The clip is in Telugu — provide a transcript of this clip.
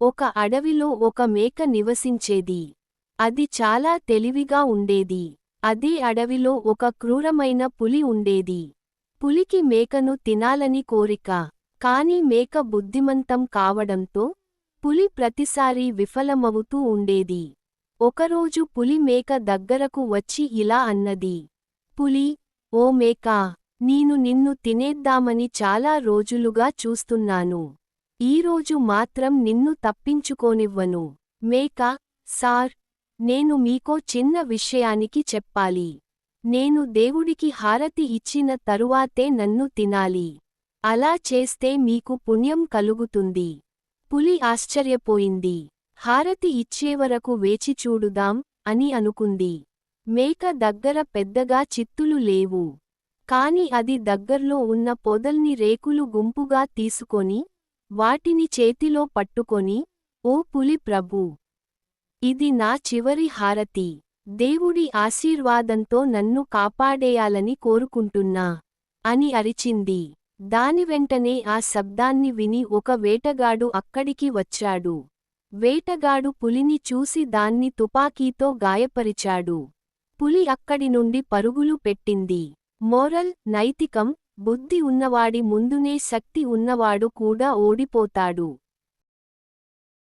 ఒక అడవిలో ఒక మేక నివసించేది. అది చాలా తెలివిగా ఉండేది. అదే అడవిలో ఒక క్రూరమైన పులి ఉండేది. పులికి మేకను తినాలని కోరిక. కాని మేక బుద్ధిమంతం కావడంతో పులి ప్రతిసారీ విఫలమవుతూ ఉండేది. ఒకరోజు పులి మేక దగ్గరకు వచ్చి ఇలా అన్నది. పులి ఓ మేకా నేను నిన్ను తినేద్దామని చాలా రోజులుగా చూస్తున్నాను. ఈరోజు మాత్రం నిన్ను తప్పించుకోనివ్వను. మేక సార్ నేను మీకో చిన్న విషయానికి చెప్పాలి. నేను దేవుడికి హారతి ఇచ్చిన తరువాతే నన్ను తినాలి. అలా చేస్తే మీకు పుణ్యం కలుగుతుంది. పులి ఆశ్చర్యపోయింది. హారతి ఇచ్చేవరకు వేచి చూడుదాం అని అనుకుంది. మేక దగ్గర పెద్దగా చిత్తులు లేవు. కాని అది దగ్గర్లో ఉన్న పొదల్ని రేకులు గుంపుగా తీసుకొని వాటిని చేతిలో పట్టుకొని ఓ పులి ప్రభూ! ఇది నా చివరి హారతి. దేవుడి ఆశీర్వాదంతో నన్ను కాపాడేయాలని కోరుకుంటున్నా అని అరిచింది. దాని వెంటనే ఆ శబ్దాన్ని విని ఒక వేటగాడు అక్కడికి వచ్చాడు. వేటగాడు పులిని చూసి దాన్ని తుపాకీతో గాయపరిచాడు. పులి అక్కడి నుండి పరుగులు పెట్టింది. మోరల్ నైతికం బుద్ధి ఉన్నవాడి ముందునే శక్తి ఉన్నవాడు కూడా ఓడిపోతాడు.